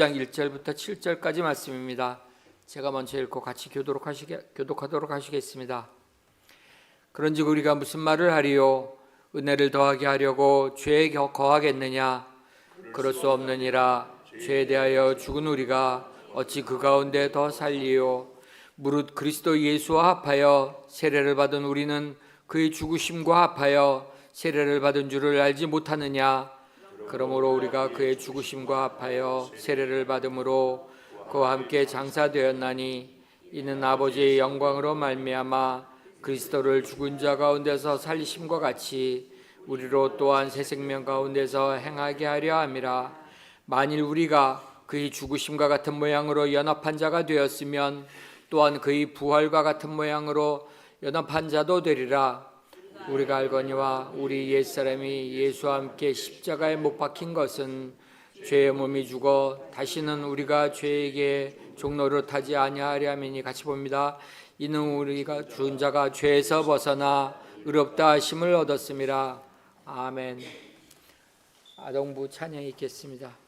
장 1절부터 7절까지 말씀입니다. 제가 먼저 읽고 같이 교도록 하시게, 교독하도록 하시겠습니다. 그런즉 우리가 무슨 말을 하리요? 은혜를 더하게 하려고 죄에 겨- 거하겠느냐? 그럴 수 없느니라. 죄에 대하여 죽은 우리가 어찌 그 가운데 더 살리요? 무릇 그리스도 예수와 합하여 세례를 받은 우리는 그의 죽으심과 합하여 세례를 받은 줄을 알지 못하느냐? 그러므로 우리가 그의 죽으심과 합하여 세례를 받음으로 그와 함께 장사되었나니 이는 아버지의 영광으로 말미암아 그리스도를 죽은 자 가운데서 살리심과 같이 우리로 또한 새 생명 가운데서 행하게 하려 함이라. 만일 우리가 그의 죽으심과 같은 모양으로 연합한 자가 되었으면 또한 그의 부활과 같은 모양으로 연합한 자도 되리라 우리가 알거니와 우리 옛사람이 예수와 함께 십자가에 못 박힌 것은 죄의 몸이 죽어 다시는 우리가 죄에게 종로를 타지 아니하려 함이니 같이 봅니다. 이는 우리가 죽은 자가 죄에서 벗어나 의롭다 하심을 얻었음이라. 아멘. 아동부 찬양이 있겠습니다.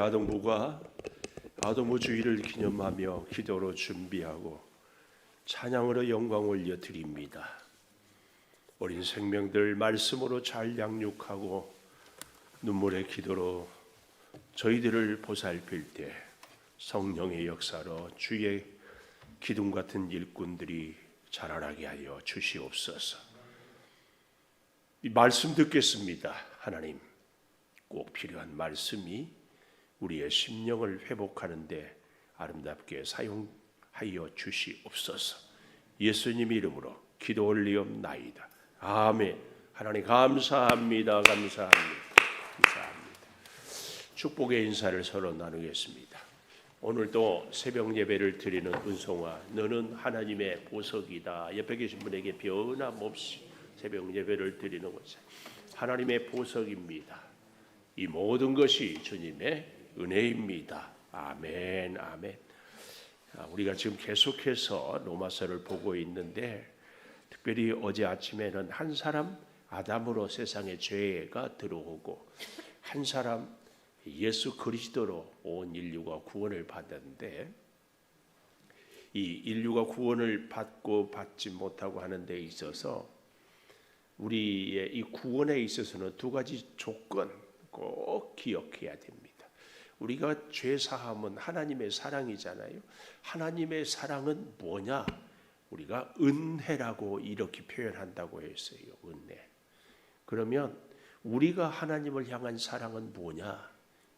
아동부가 아동부 주의를 기념하며 기도로 준비하고 찬양으로 영광 올려 드립니다. 어린 생명들 말씀으로 잘 양육하고 눈물의 기도로 저희들을 보살필 때 성령의 역사로 주의 기둥 같은 일꾼들이 자라나게 하여 주시옵소서. 이 말씀 듣겠습니다. 하나님 꼭 필요한 말씀이 우리의 심령을 회복하는데 아름답게 사용하여 주시옵소서. 예수님 이름으로 기도 올리옵나이다. 아멘. 하나님 감사합니다. 감사합니다. 감사합니다. 축복의 인사를 서로 나누겠습니다. 오늘도 새벽 예배를 드리는 은송아, 너는 하나님의 보석이다. 옆에 계신 분에게 변함없이 새벽 예배를 드리는 것은 하나님의 보석입니다. 이 모든 것이 주님의 은혜입니다. 아멘, 아멘. 아, 우리가 지금 계속해서 로마서를 보고 있는데 특별히 어제 아침에는 한 사람 아담으로 세상에 죄가 들어오고 한 사람 예수 그리스도로 온 인류가 구원을 받았는데 이 인류가 구원을 받고 받지 못하고 하는 데 있어서 우리의 이 구원에 있어서는 두 가지 조건 꼭 기억해야 됩니다. 우리가 죄 사함은 하나님의 사랑이잖아요. 하나님의 사랑은 뭐냐? 우리가 은혜라고 이렇게 표현한다고 했어요. 은혜. 그러면 우리가 하나님을 향한 사랑은 뭐냐?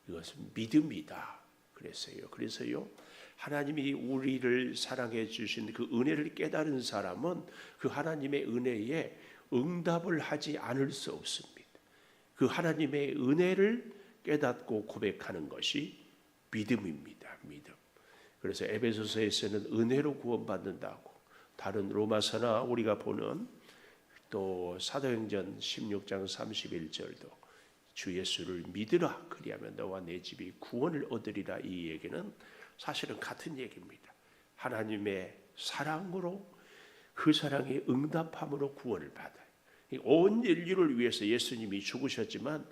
이것은 믿음이다. 그랬어요. 그래서요. 하나님이 우리를 사랑해 주신 그 은혜를 깨달은 사람은 그 하나님의 은혜에 응답을 하지 않을 수 없습니다. 그 하나님의 은혜를 깨닫고 고백하는 것이 믿음입니다. 믿음. 그래서 에베소서에서는 은혜로 구원받는다고 다른 로마서나 우리가 보는 또 사도행전 16장 31절도 주 예수를 믿으라 그리하면 너와 내 집이 구원을 얻으리라 이 얘기는 사실은 같은 얘기입니다. 하나님의 사랑으로 그 사랑의 응답함으로 구원을 받아요. 온 인류를 위해서 예수님이 죽으셨지만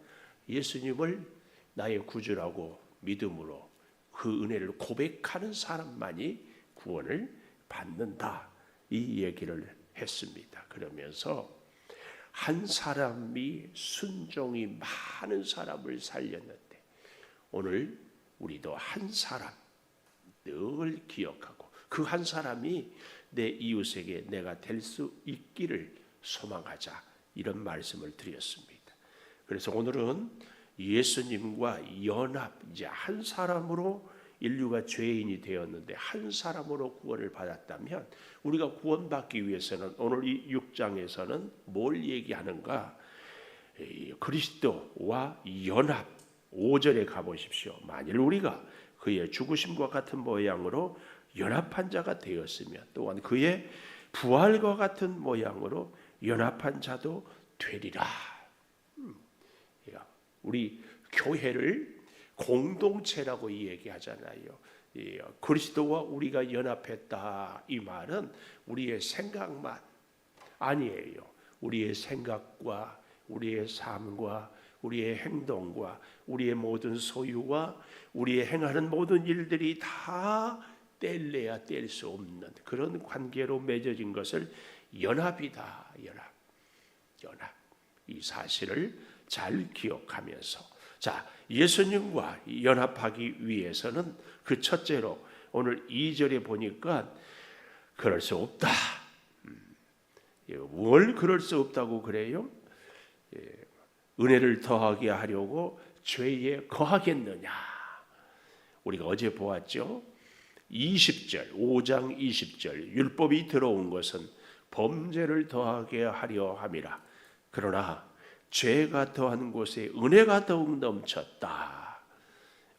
예수님을 나의 구주라고 믿음으로 그 은혜를 고백하는 사람만이 구원을 받는다. 이 얘기를 했습니다. 그러면서 한 사람이 순종이 많은 사람을 살렸는데 오늘 우리도 한 사람 늘 기억하고 그 한 사람이 내 이웃에게 내가 될 수 있기를 소망하자 이런 말씀을 드렸습니다. 그래서 오늘은 예수님과 연합 이제 한 사람으로 인류가 죄인이 되었는데 한 사람으로 구원을 받았다면 우리가 구원받기 위해서는 오늘 이 6장에서는 뭘 얘기하는가? 그리스도와 연합 5절에 가보십시오. 만일 우리가 그의 죽으심과 같은 모양으로 연합한 자가 되었으면 또한 그의 부활과 같은 모양으로 연합한 자도 되리라. 음, 우리 교회를 공동체라고 얘기하잖아요. 그리스도와 우리가 연합했다 이 말은 우리의 생각만 아니에요. 우리의 생각과 우리의 삶과 우리의 행동과 우리의 모든 소유와 우리의 행하는 모든 일들이 다 뗄래야 뗄 수 없는 그런 관계로 맺어진 것을 연합이다. 연합. 연합. 이 사실을 잘 기억하면서 자, 예수님과 연합하기 위해서는 그 첫째로 오늘 2절에 보니까 그럴 수 없다. 음, 예, 뭘 그럴 수 없다고 그래요? 예, 은혜를 더하게 하려고 죄에 거하겠느냐? 우리가 어제 보았죠? 20절, 5장 20절 율법이 들어온 것은 범죄를 더하게 하려 함이라. 그러나 죄가 더한 곳에 은혜가 더욱 넘쳤다.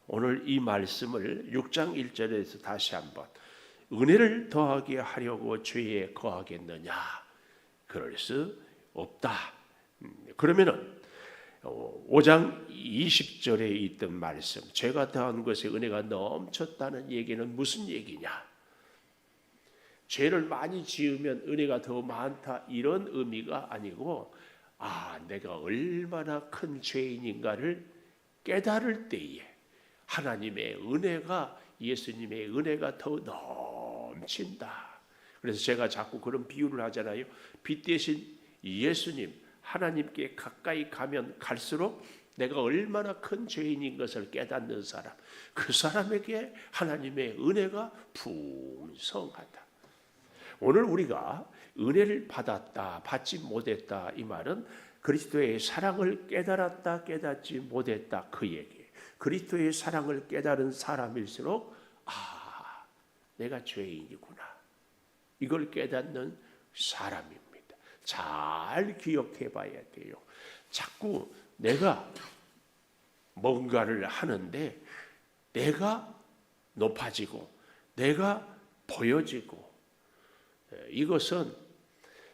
오늘 이 말씀을 6장 1절에서 다시 한번 은혜를 더하게 하려고 죄에 거하겠느냐? 그럴 수 없다. 음, 그러면은 5장 20절에 있던 말씀, 죄가 더한 것에 은혜가 넘쳤다는 얘기는 무슨 얘기냐? 죄를 많이 지으면 은혜가 더 많다 이런 의미가 아니고 아, 내가 얼마나 큰 죄인인가를 깨달을 때에 하나님의 은혜가 예수님의 은혜가 더 넘친다. 그래서 제가 자꾸 그런 비유를 하잖아요. 빛 대신 예수님 하나님께 가까이 가면 갈수록 내가 얼마나 큰 죄인인 것을 깨닫는 사람, 그 사람에게 하나님의 은혜가 풍성하다. 오늘 우리가 은혜를 받았다, 받지 못했다 이 말은 그리스도의 사랑을 깨달았다, 깨닫지 못했다 그 얘기. 그리스도의 사랑을 깨달은 사람일수록 아, 내가 죄인이구나. 이걸 깨닫는 사람입니다. 잘 기억해 봐야 돼요. 자꾸 내가 뭔가를 하는데 내가 높아지고 내가 보여지고 에, 이것은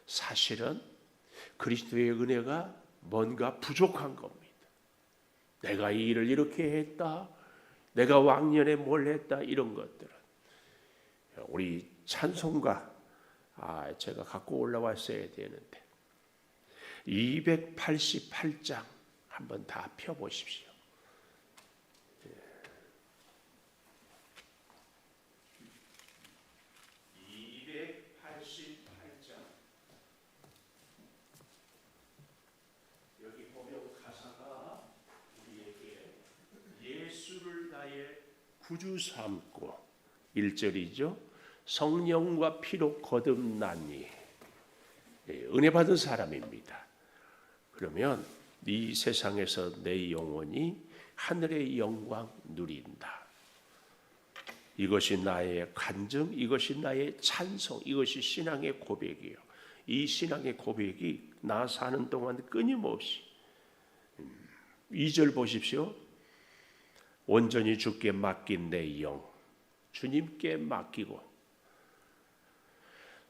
사실은 그리스도의 은혜가 뭔가 부족한 겁니다. 내가 이 일을 이렇게 했다. 내가 왕년에 뭘 했다. 이런 것들은 우리 찬송가 아, 제가 갖고 올라왔어야 되는데 288장 한번 다 펴 보십시오. 여기 보면 가사가 우리에게 예수를 나의 구주 삼고 1절이죠. 성령과 피로 거듭나니 예, 은혜 받은 사람입니다. 그러면 이 세상에서 내 영혼이 하늘의 영광 누린다. 이것이 나의 간증, 이것이 나의 찬송, 이것이 신앙의 고백이에요. 이 신앙의 고백이 나 사는 동안 끊임없이 음, 2절 보십시오. 온전히 주께 맡긴 내 영, 주님께 맡기고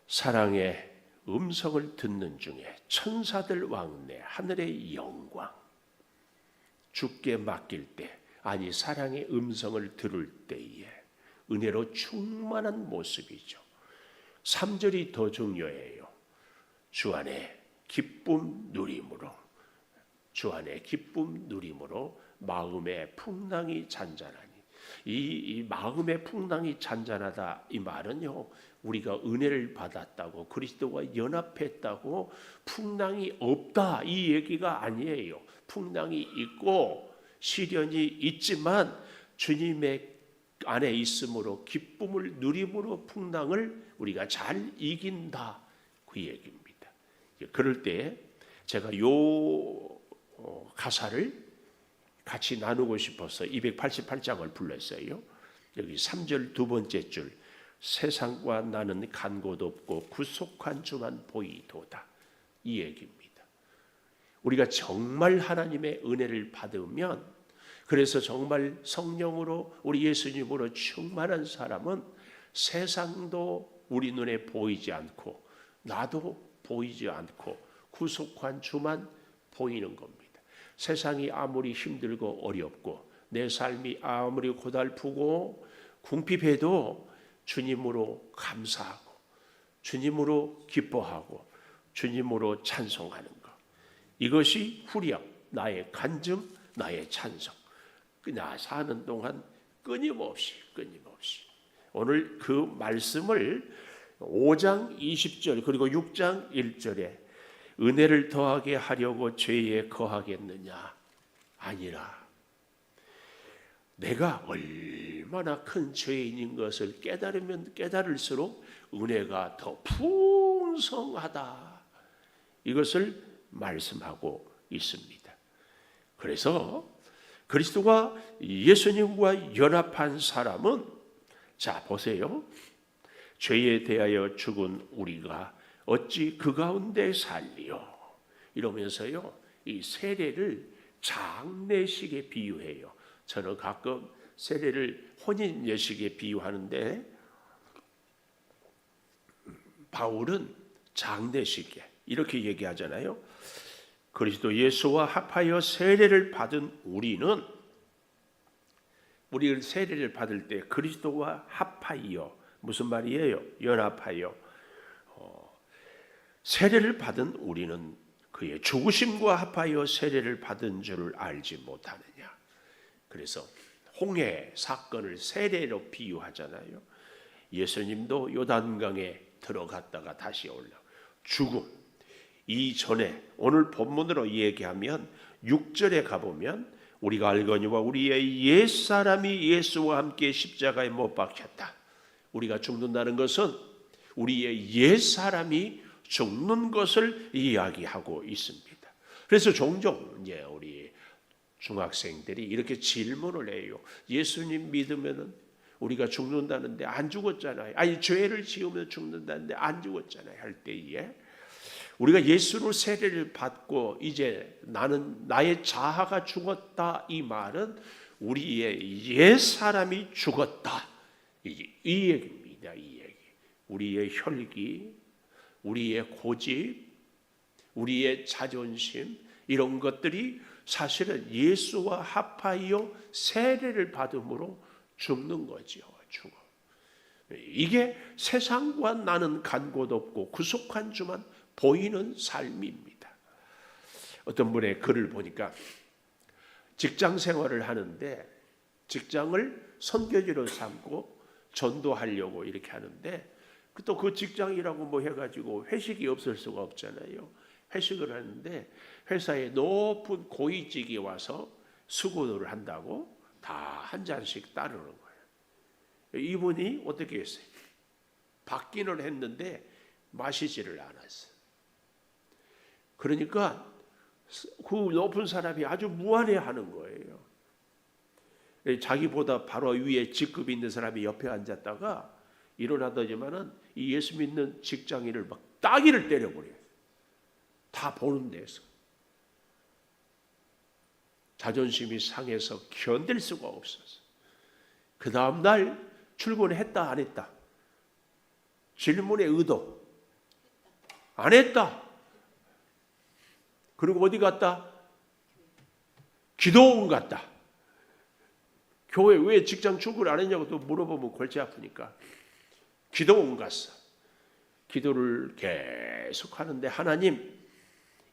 사랑의 음성을 듣는 중에 천사들 왕래 하늘의 영광 주께 맡길 때 아니 사랑의 음성을 들을 때에 은혜로 충만한 모습이죠. 3절이 더 중요해요. 주 안에 기쁨 누림으로 주 안에 기쁨 누림으로 마음의 풍랑이 잔잔하니. 이, 이 마음의 풍랑이 잔잔하다. 이 말은요 우리가 은혜를 받았다고 그리스도와 연합했다고 풍랑이 없다. 이 얘기가 아니에요. 풍랑이 있고 시련이 있지만 주님의 안에 있으므로 기쁨을 누림으로 풍랑을 우리가 잘 이긴다. 그 얘기입니다. 그럴 때 제가 요 어, 가사를 같이 나누고 싶어서 288장을 불렀어요. 여기 3절 두 번째 줄 세상과 나는 간곳 없고 구속한 주만 보이도다. 이 얘기입니다. 우리가 정말 하나님의 은혜를 받으면 그래서 정말 성령으로 우리 예수님으로 충만한 사람은 세상도 우리 눈에 보이지 않고 나도 보이지 않고 구속한 주만 보이는 겁니다. 세상이 아무리 힘들고 어렵고 내 삶이 아무리 고달프고 궁핍해도 주님으로 감사하고 주님으로 기뻐하고 주님으로 찬송하는 것. 이것이 후력, 나의 간증, 나의 찬송. 나 사는 동안 끊임없이 끊임없이 오늘 그 말씀을 5장 20절 그리고 6장 1절에 은혜를 더하게 하려고 죄에 거하겠느냐? 아니라 내가 얼마나 큰 죄인인 것을 깨달으면 깨달을수록 은혜가 더 풍성하다. 이것을 말씀하고 있습니다. 그래서 그리스도가 예수님과 연합한 사람은 자 보세요. 죄에 대하여 죽은 우리가 어찌 그 가운데 살리요? 이러면서요, 이 세례를 장례식에 비유해요. 저는 가끔 세례를 혼인 예식에 비유하는데 바울은 장례식에 이렇게 얘기하잖아요. 그리스도 예수와 합하여 세례를 받은 우리는 우리 세례를 받을 때 그리스도와 합하여 무슨 말이에요? 연합하여 세례를 받은 우리는 그의 죽으심과 합하여 세례를 받은 줄을 알지 못하느냐. 그래서 홍해 사건을 세례로 비유하잖아요. 예수님도 요단강에 들어갔다가 다시 올라 죽음 이전에 오늘 본문으로 얘기하면 6절에 가보면 우리가 알거니와 우리의 옛사람이 예수와 함께 십자가에 못 박혔다. 우리가 죽는다는 것은 우리의 옛사람이 죽는 것을 이야기하고 있습니다. 그래서 종종 이제 우리 중학생들이 이렇게 질문을 해요. 예수님 믿으면은 우리가 죽는다는데 안 죽었잖아요. 아니 죄를 지으면 죽는다는데 안 죽었잖아요. 할 때에 우리가 예수를 세례를 받고 이제 나는 나의 자아가 죽었다 이 말은 우리의 옛 사람이 죽었다 이, 이 얘기입니다. 이 얘기. 우리의 혈기, 우리의 고집, 우리의 자존심 이런 것들이 사실은 예수와 합하여 세례를 받음으로 죽는 거지요. 죽어. 이게 세상과 나는 간 곳 없고 구속한 주만 보이는 삶입니다. 어떤 분의 글을 보니까 직장 생활을 하는데 직장을 선교지로 삼고 전도하려고 이렇게 하는데 또 그 직장이라고 뭐 해가지고 회식이 없을 수가 없잖아요. 회식을 하는데 회사에 높은 고위직이 와서 수고를 한다고 다 한 잔씩 따르는 거예요. 이분이 어떻게 했어요? 받기는 했는데 마시지를 않았어요. 그러니까 그 높은 사람이 아주 무안해하는 거예요. 자기보다 바로 위에 직급 있는 사람이 옆에 앉았다가 일어나더니만은 이 예수 믿는 직장인을 막 따기를 때려버려요. 다 보는 데서. 자존심이 상해서 견딜 수가 없었어. 그 다음 날 출근했다 안 했다. 질문의 의도 안 했다. 그리고 어디 갔다? 기도원 갔다. 교회 왜 직장 출근 안 했냐고 또 물어보면 골치 아프니까 기도원 갔어. 기도를 계속 하는데 하나님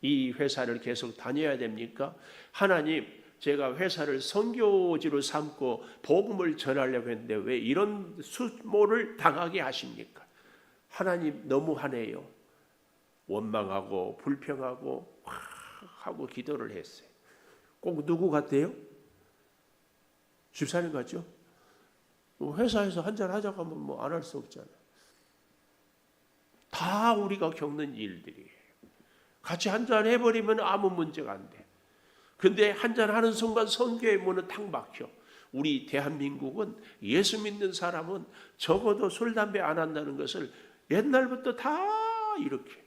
이 회사를 계속 다녀야 됩니까? 하나님 제가 회사를 선교지로 삼고 복음을 전하려고 했는데 왜 이런 수모를 당하게 하십니까? 하나님 너무하네요. 원망하고 불평하고 하고 기도를 했어요. 꼭 누구 같아요? 집사님 같죠? 뭐 회사에서 한잔 하자고 하면 뭐 안 할 수 없잖아요. 다 우리가 겪는 일들이에요. 같이 한잔 해버리면 아무 문제가 안 돼. 근데 한잔 하는 순간 선교의 문은 탁 막혀. 우리 대한민국은 예수 믿는 사람은 적어도 술, 담배 안 한다는 것을 옛날부터 다 이렇게.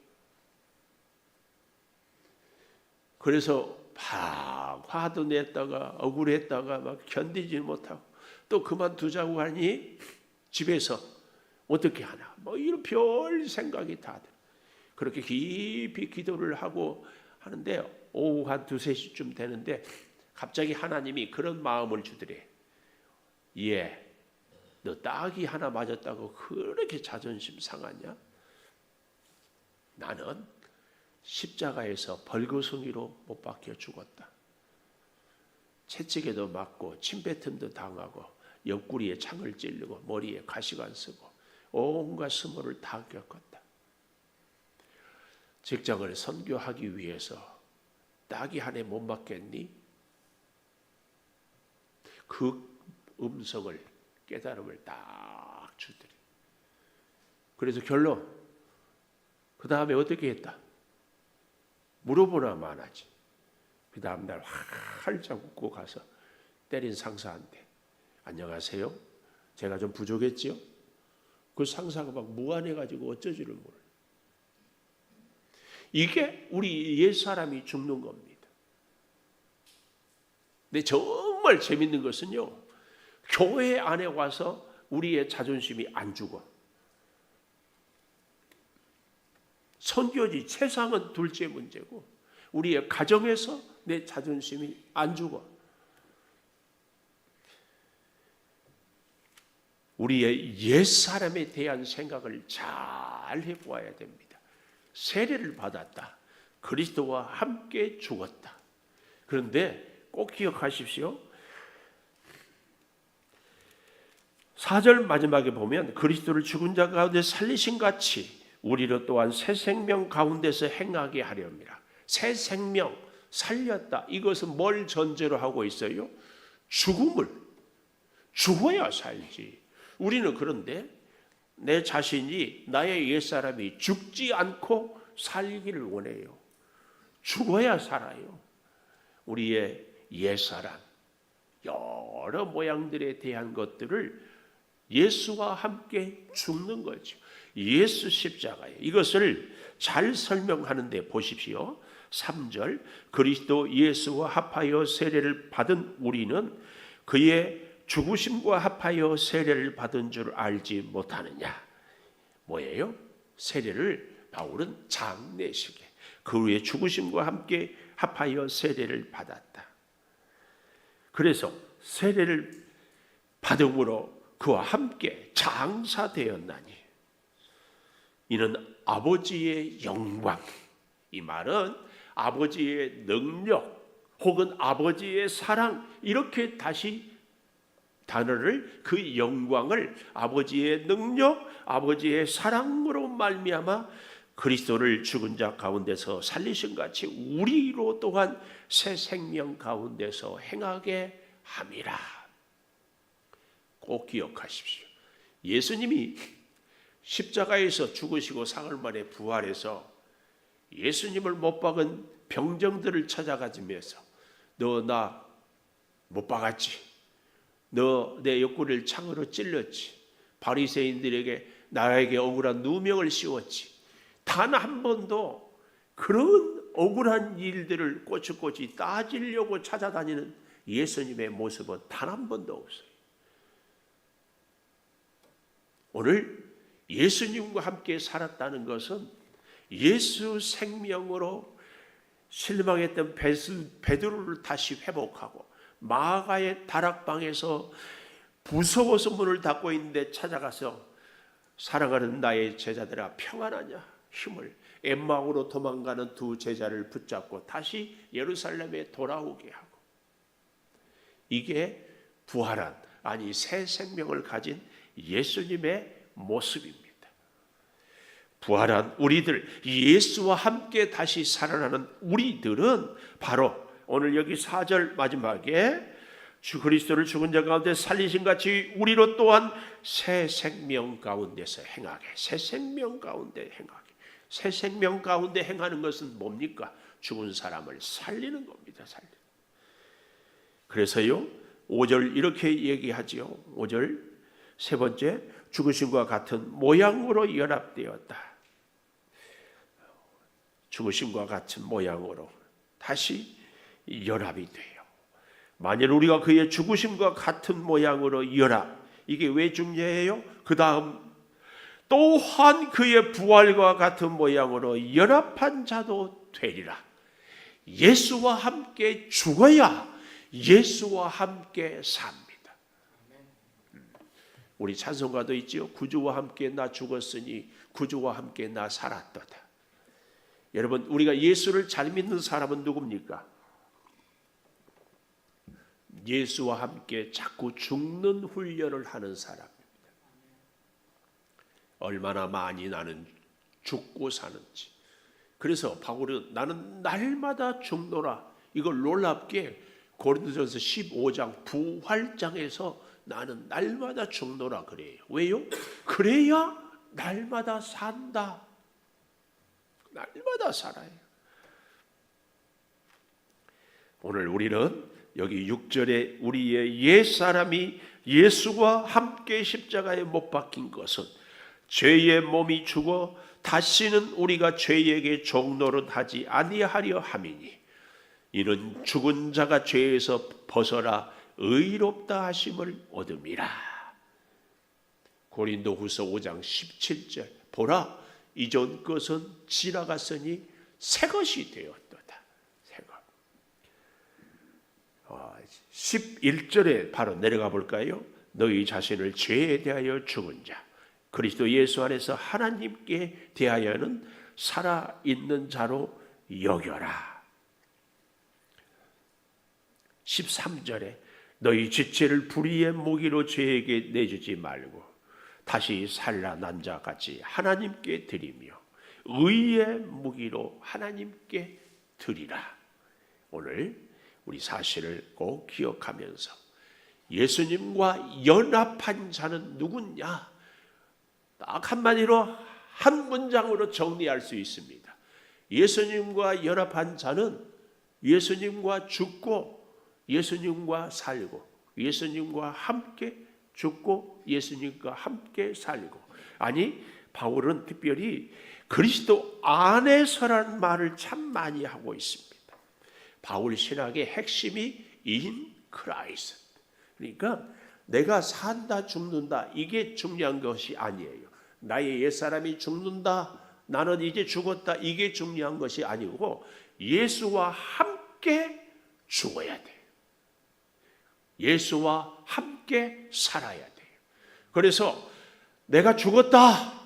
그래서 막 화도 냈다가 억울했다가 막 견디지 못하고 또 그만두자고 하니 집에서 어떻게 하나 뭐 이런 별 생각이 다 들어. 그렇게 깊이 기도를 하고 하는데 오후 한 두세 시쯤 되는데 갑자기 하나님이 그런 마음을 주더래. 예, 너 딱이 하나 맞았다고 그렇게 자존심 상하냐? 나는 십자가에서 벌거숭이로 못 박혀 죽었다. 채찍에도 맞고 침뱉음도 당하고 옆구리에 창을 찔르고 머리에 가시관 쓰고 온갖 수모를 다 겪었다. 직장을 선교하기 위해서 딱이 한해못 맞겠니? 그 음성을 깨달음을 딱 주더니 그래서 결론 그 다음에 어떻게 했다? 물어보나 마나지. 그 다음 날 활짝 웃고 가서 때린 상사한테 안녕하세요. 제가 좀 부족했지요? 그 상사가 막 무안해가지고 어쩌지를 몰라. 이게 우리 옛 사람이 죽는 겁니다. 근데 정말 재밌는 것은요, 교회 안에 와서 우리의 자존심이 안 죽어. 선교지 세상은 둘째 문제고 우리의 가정에서 내 자존심이 안 죽어. 우리의 옛 사람에 대한 생각을 잘 해보아야 됩니다. 세례를 받았다. 그리스도와 함께 죽었다. 그런데 꼭 기억하십시오. 4절 마지막에 보면 그리스도를 죽은 자 가운데 살리신 같이 우리로 또한 새 생명 가운데서 행하게 하렵니다. 새 생명 살렸다. 이것은 뭘 전제로 하고 있어요? 죽음을 죽어야 살지. 우리는 그런데 내 자신이 나의 옛사람이 죽지 않고 살기를 원해요. 죽어야 살아요. 우리의 옛사람 여러 모양들에 대한 것들을 예수와 함께 죽는 거죠. 예수 십자가에 이것을 잘 설명하는데 보십시오. 3절 그리스도 예수와 합하여 세례를 받은 우리는 그의 죽으심과 합하여 세례를 받은 줄 알지 못하느냐. 뭐예요? 세례를 바울은 장례식에 그 후에 죽으심과 함께 합하여 세례를 받았다. 그래서 세례를 받음으로 그와 함께 장사되었나니 이는 아버지의 영광 이 말은 아버지의 능력 혹은 아버지의 사랑 이렇게 다시 단어를 그 영광을 아버지의 능력 아버지의 사랑으로 말미암아 그리스도를 죽은 자 가운데서 살리신 같이 우리로 또한 새 생명 가운데서 행하게 함이라. 꼭 기억하십시오. 예수님이 십자가에서 죽으시고 사흘 만에 부활해서 예수님을 못 박은 병정들을 찾아가지면서 너 나 못 박았지. 너 내 옆구리를 창으로 찔렀지. 바리새인들에게 나에게 억울한 누명을 씌웠지. 단 한 번도 그런 억울한 일들을 꼬치꼬치 따지려고 찾아다니는 예수님의 모습은 단 한 번도 없어요. 오늘 예수님과 함께 살았다는 것은 예수 생명으로 실망했던 베드로를 다시 회복하고 마가의 다락방에서 무서워서 문을 닫고 있는데 찾아가서 사랑하는 나의 제자들아 평안하냐 힘을 엠마오로 도망가는 두 제자를 붙잡고 다시 예루살렘에 돌아오게 하고 이게 부활한 아니 새 생명을 가진 예수님의 모습입니다. 부활한 우리들 예수와 함께 다시 살아나는 우리들은 바로 오늘 여기 4절 마지막에 주 그리스도를 죽은 자 가운데 살리신 같이 우리로 또한 새 생명 가운데서 행하게 새 생명 가운데 행하게 새 생명 가운데 행하는 것은 뭡니까? 죽은 사람을 살리는 겁니다. 살리는. 그래서요 5절 이렇게 얘기하지요. 5절 세 번째 죽으심과 같은 모양으로 연합되었다. 죽으심과 같은 모양으로 다시 연합이 돼요. 만일 우리가 그의 죽으심과 같은 모양으로 연합, 이게 왜 중요해요? 그 다음 또한 그의 부활과 같은 모양으로 연합한 자도 되리라. 예수와 함께 죽어야 예수와 함께 삽니다. 우리 찬송가도 있지요. 구주와 함께 나 죽었으니 구주와 함께 나 살았도다. 여러분 우리가 예수를 잘 믿는 사람은 누굽니까? 예수와 함께 자꾸 죽는 훈련을 하는 사람입니다. 얼마나 많이 나는 죽고 사는지. 그래서 바울은 나는 날마다 죽노라. 이걸 놀랍게 고린도전서 15장 부활장에서 나는 날마다 죽노라 그래요. 왜요? 그래야 날마다 산다. 날마다 살아요. 오늘 우리는 여기 6절에 우리의 옛 사람이 예수와 함께 십자가에 못 박힌 것은 죄의 몸이 죽어 다시는 우리가 죄에게 종노릇하지 아니하려 함이니 이는 죽은 자가 죄에서 벗어나 의롭다 하심을 얻음이라. 고린도후서 5장 17절 보라 이전 것은 지나갔으니 새 것이 되었도다. 새 것. 어, 11절에 바로 내려가 볼까요? 너희 자신을 죄에 대하여 죽은 자 그리스도 예수 안에서 하나님께 대하여는 살아 있는 자로 여겨라. 13절에 너희 지체를 불의의 모기로 죄에게 내주지 말고 다시 살아난 자 같이 하나님께 드리며 의의 무기로 하나님께 드리라. 오늘 우리 사실을 꼭 기억하면서 예수님과 연합한 자는 누구냐? 딱 한마디로 한 문장으로 정리할 수 있습니다. 예수님과 연합한 자는 예수님과 죽고 예수님과 살고 예수님과 함께 죽고 예수님과 함께 살고 아니 바울은 특별히 그리스도 안에서란 말을 참 많이 하고 있습니다. 바울 신학의 핵심이 in Christ. 그러니까 내가 산다 죽는다 이게 중요한 것이 아니에요. 나의 옛사람이 죽는다 나는 이제 죽었다 이게 중요한 것이 아니고 예수와 함께 죽어야 돼. 예수와 함께 살아야 돼요. 그래서 내가 죽었다.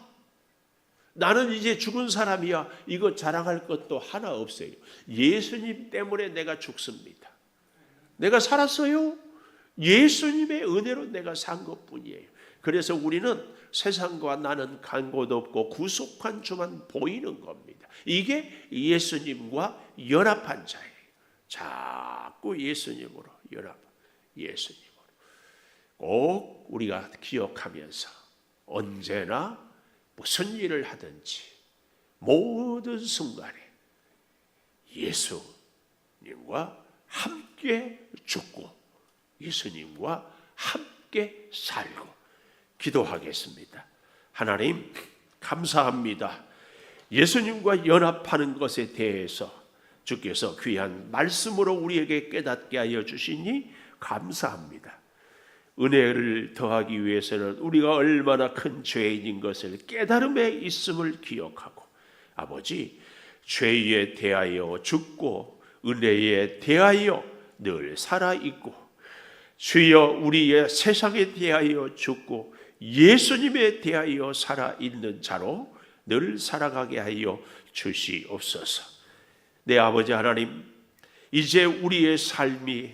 나는 이제 죽은 사람이야. 이거 자랑할 것도 하나 없어요. 예수님 때문에 내가 죽습니다. 내가 살았어요. 예수님의 은혜로 내가 산 것뿐이에요. 그래서 우리는 세상과 나는 간곳 없고 구속한 주만 보이는 겁니다. 이게 예수님과 연합한 자예요. 자꾸 예수님으로 연합. 예수님으로. 꼭 우리가 기억하면서 언제나 무슨 일을 하든지 모든 순간에 예수님과 함께 죽고 예수님과 함께 살고 기도하겠습니다. 하나님 감사합니다. 예수님과 연합하는 것에 대해서 주께서 귀한 말씀으로 우리에게 깨닫게 하여 주시니 감사합니다. 은혜를 더하기 위해서는 우리가 얼마나 큰 죄인인 것을 깨달음에 있음을 기억하고 아버지 죄에 대하여 죽고 은혜에 대하여 늘 살아 있고 주여 우리의 세상에 대하여 죽고 예수님에 대하여 살아 있는 자로 늘 살아가게 하여 주시옵소서. 내 아버지 하나님 이제 우리의 삶이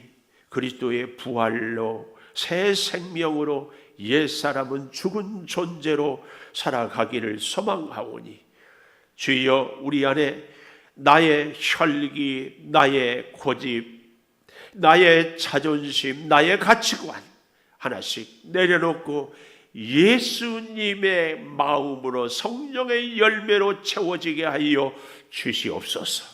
그리스도의 부활로 새 생명으로 옛 사람은 죽은 존재로 살아가기를 소망하오니 주여 우리 안에 나의 혈기, 나의 고집, 나의 자존심, 나의 가치관 하나씩 내려놓고 예수님의 마음으로 성령의 열매로 채워지게 하여 주시옵소서.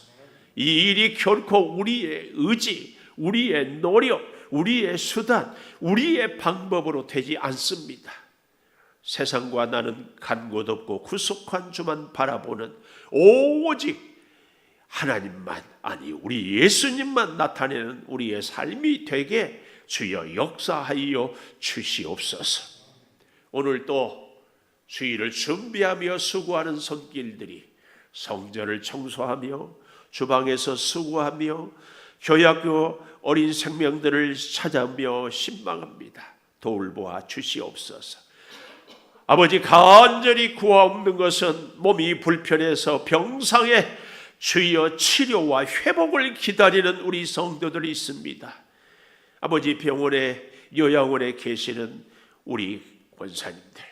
이 일이 결코 우리의 의지, 우리의 노력, 우리의 수단, 우리의 방법으로 되지 않습니다. 세상과 나는 간 곳 없고 구속한 주만 바라보는 오직 하나님만 아니 우리 예수님만 나타내는 우리의 삶이 되게 주여 역사하여 주시옵소서. 오늘 또 주일을 준비하며 수고하는 손길들이 성전을 청소하며 주방에서 수고하며 교학교 어린 생명들을 찾아며 신망합니다. 돌보아 주시옵소서. 아버지 간절히 구하 없는 것은 몸이 불편해서 병상에 주여 치료와 회복을 기다리는 우리 성도들이 있습니다. 아버지 병원에 요양원에 계시는 우리 권사님들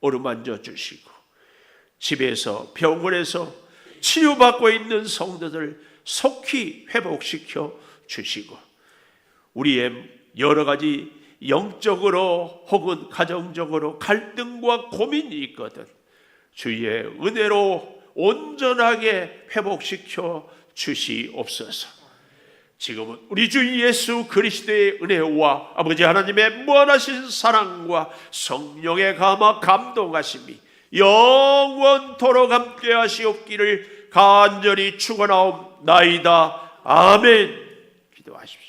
어루만져 주시고 집에서 병원에서 치료받고 있는 성도들 속히 회복시켜 주시고 우리의 여러 가지 영적으로 혹은 가정적으로 갈등과 고민이 있거든 주의 은혜로 온전하게 회복시켜 주시옵소서. 지금은 우리 주 예수 그리스도의 은혜와 아버지 하나님의 무한하신 사랑과 성령의 감화 감동하심이 영원토록 함께 하시옵기를 간절히 축원하옵나이다. 아멘. 기도하십시오.